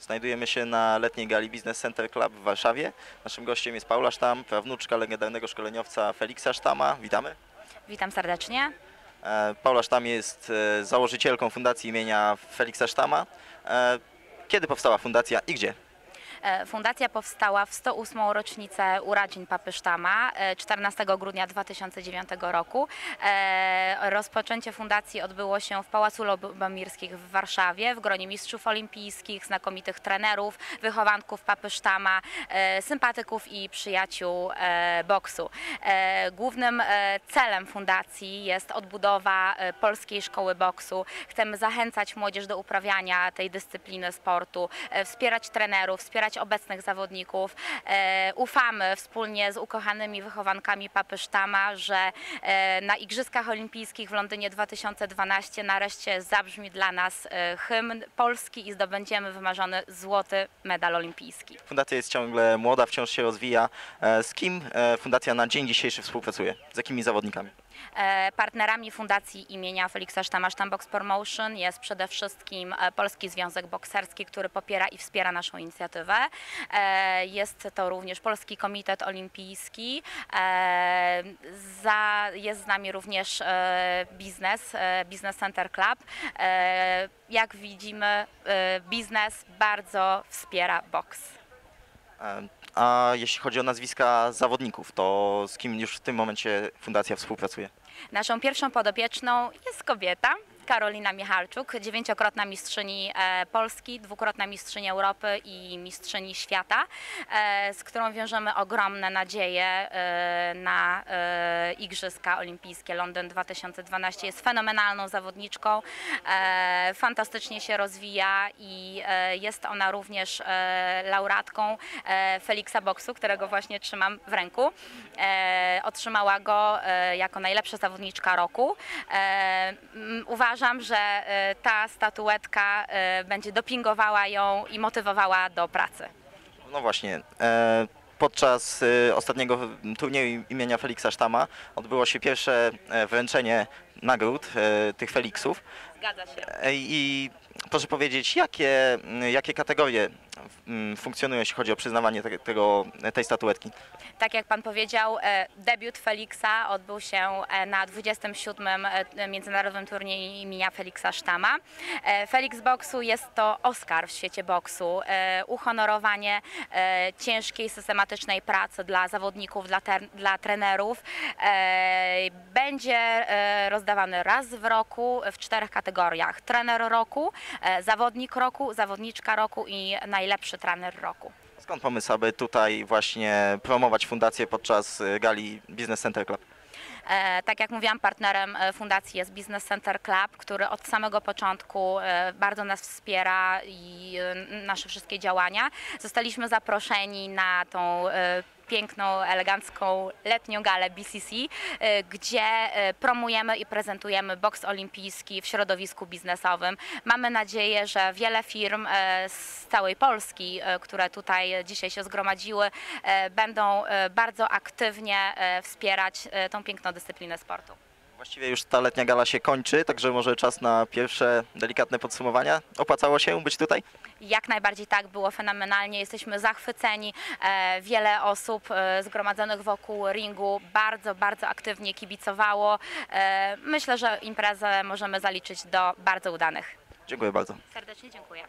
Znajdujemy się na letniej gali Business Center Club w Warszawie. Naszym gościem jest Paula Sztam, prawnuczka legendarnego szkoleniowca Feliksa Sztama. Witamy. Witam serdecznie. E, Paula Sztam jest e, założycielką Fundacji imienia Feliksa Sztama. E, Kiedy powstała fundacja i gdzie? E, Fundacja powstała w 108. rocznicę urodzin Papy Sztama e, 14 grudnia 2009 roku. E, Rozpoczęcie fundacji odbyło się w Pałacu Lubomirskich w Warszawie w gronie mistrzów olimpijskich, znakomitych trenerów, wychowanków Papy Sztama, e, sympatyków i przyjaciół e, boksu. E, Głównym e, celem fundacji jest odbudowa e, polskiej szkoły boksu. Chcemy zachęcać młodzież do uprawiania tej dyscypliny sportu, e, wspierać trenerów, wspierać obecnych zawodników. E, Ufamy wspólnie z ukochanymi wychowankami Papy Sztama, że e, na Igrzyskach Olimpijskich w Londynie 2012 nareszcie zabrzmi dla nas e, hymn polski i zdobędziemy wymarzony złoty medal olimpijski. Fundacja jest ciągle młoda, wciąż się rozwija. Z kim fundacja na dzień dzisiejszy współpracuje? Z jakimi zawodnikami? E, Partnerami fundacji imienia Feliksa Sztama Sztam Box Promotion jest przede wszystkim e, Polski Związek Bokserski, który popiera i wspiera naszą inicjatywę. E, Jest to również Polski Komitet Olimpijski. Jest z nami również biznes, Business Center Club. Jak widzimy, biznes bardzo wspiera boks. A jeśli chodzi o nazwiska zawodników, to z kim już w tym momencie fundacja współpracuje? Naszą pierwszą podopieczną jest kobieta, Karolina Michalczuk, dziewięciokrotna mistrzyni e, Polski, dwukrotna mistrzyni Europy i mistrzyni świata, e, z którą wiążemy ogromne nadzieje e, na Igrzyska Olimpijskie Londyn 2012. Jest fenomenalną zawodniczką, fantastycznie się rozwija i jest ona również laureatką Feliksa Boksu, którego właśnie trzymam w ręku. Otrzymała go jako najlepsza zawodniczka roku. Mm, Uważam, że e, ta statuetka e, będzie dopingowała ją i motywowała do pracy. No właśnie. E, podczas ostatniego turnieju imienia Feliksa Sztama odbyło się pierwsze wręczenie nagród e, tych Feliksów. Zgadza się. E, I proszę powiedzieć, jakie, jakie kategorie funkcjonują, jeśli chodzi o przyznawanie te, tego, tej statuetki? Tak jak pan powiedział, e, debiut Feliksa odbył się na 27. e, Międzynarodowym Turnieju imienia Feliksa Sztama. Felix Boksu jest to Oscar w świecie boksu, uhonorowanie ciężkiej, systematycznej pracy dla zawodników, dla, ter- dla trenerów. Będzie e, rozdawany raz w roku w czterech kategoriach. Trener roku, e, zawodnik roku, zawodniczka roku i najlepszy trener roku. Skąd pomysł, aby tutaj właśnie promować fundację podczas e, gali Business Center Club? E, Tak jak mówiłam, partnerem fundacji jest Business Center Club, który od samego początku bardzo nas wspiera i nasze wszystkie działania. Zostaliśmy zaproszeni na tą piękną, elegancką letnią galę BCC, e, gdzie e, promujemy i prezentujemy boks olimpijski w środowisku biznesowym. Mamy nadzieję, że wiele firm e, z całej Polski, które tutaj dzisiaj się zgromadziły, będą bardzo aktywnie wspierać tą piękną dyscyplinę sportu. Właściwie już ta letnia gala się kończy, także może czas na pierwsze delikatne podsumowania. Opłacało się być tutaj? Jak najbardziej tak, było fenomenalnie, jesteśmy zachwyceni. E, Wiele osób e, zgromadzonych wokół ringu bardzo, bardzo aktywnie kibicowało. E, Myślę, że imprezę możemy zaliczyć do bardzo udanych. Dziękuję bardzo. Serdecznie dziękuję.